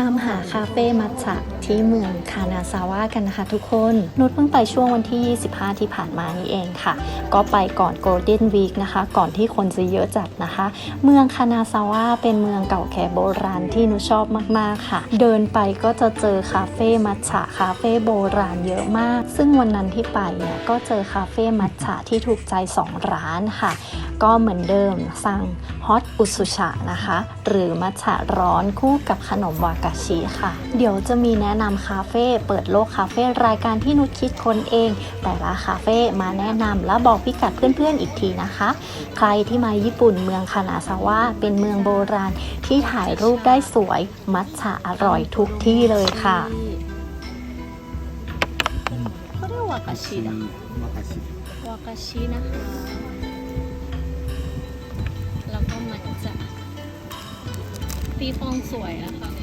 ตามหาคาเฟ่มัทฉะที่เมืองคานาซาวะกันนะคะทุกคน นุชเพิ่งไปช่วงวันที่ 25 ที่ผ่านมานี่เองค่ะ ก็ไปก่อน Golden Week นะคะ ก่อนที่คนจะเยอะจัดนะคะ เมืองคานาซาวะเป็นเมืองเก่าแก่โบราณที่นุชชอบมากๆค่ะ เดินไปก็จะเจอคาเฟ่มัทฉะคาเฟ่โบราณเยอะมาก ซึ่งวันนั้นที่ไปเนี่ยก็เจอคาเฟ่มัทฉะที่ถูกใจ 2 ร้านค่ะ ก็เหมือนเดิมสั่ง ฮอตอุสุชะนะคะ หรือมัทฉะร้อนคู่กับขนมวากาชิค่ะ เดี๋ยวจะมีแนะนำคาเฟ่เปิดโลกคาเฟ่รายการที่นุชคิดคนเอง แต่ละคาเฟ่มาแนะนำและบอกพิกัดเพื่อนๆอีกทีนะคะ ใครที่มาญี่ปุ่นเมืองคานาซาวะเป็นเมืองโบราณที่ถ่ายรูปได้สวยมัทฉะอร่อยทุกที่เลยค่ะวากาชิวาวากาชินะคะ สีฟองสวยนะคะ